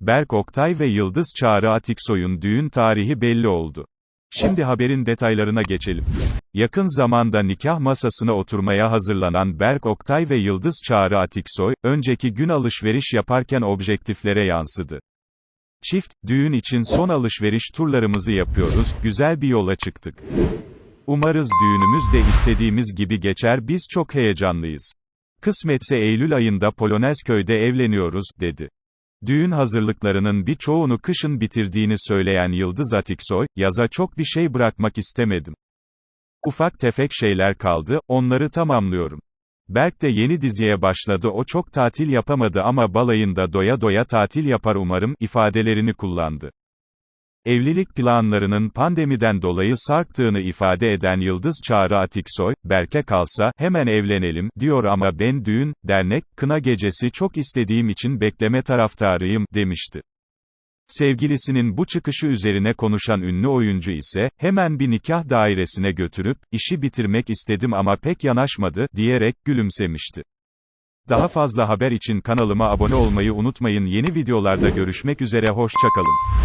Berk Oktay ve Yıldız Çağrı Atiksoy'un düğün tarihi belli oldu. Şimdi haberin detaylarına geçelim. Yakın zamanda nikah masasına oturmaya hazırlanan Berk Oktay ve Yıldız Çağrı Atiksoy, önceki gün alışveriş yaparken objektiflere yansıdı. Çift, düğün için son alışveriş turlarımızı yapıyoruz, güzel bir yola çıktık. Umarız düğünümüz de istediğimiz gibi geçer biz çok heyecanlıyız. Kısmetse Eylül ayında Polonezköy'de evleniyoruz, dedi. Düğün hazırlıklarının birçoğunu kışın bitirdiğini söyleyen Yıldız Atiksoy, yaza çok bir şey bırakmak istemedim. Ufak tefek şeyler kaldı, onları tamamlıyorum. Berk de yeni diziye başladı o çok tatil yapamadı ama balayında doya doya tatil yapar umarım, ifadelerini kullandı. Evlilik planlarının pandemiden dolayı sarktığını ifade eden Yıldız Çağrı Atiksoy, Berk'e kalsa, hemen evlenelim, diyor ama ben düğün, dernek, kına gecesi çok istediğim için bekleme taraftarıyım, demişti. Sevgilisinin bu çıkışı üzerine konuşan ünlü oyuncu ise, hemen bir nikah dairesine götürüp, işi bitirmek istedim ama pek yanaşmadı, diyerek, gülümsemişti. Daha fazla haber için kanalıma abone olmayı unutmayın yeni videolarda görüşmek üzere hoşçakalın.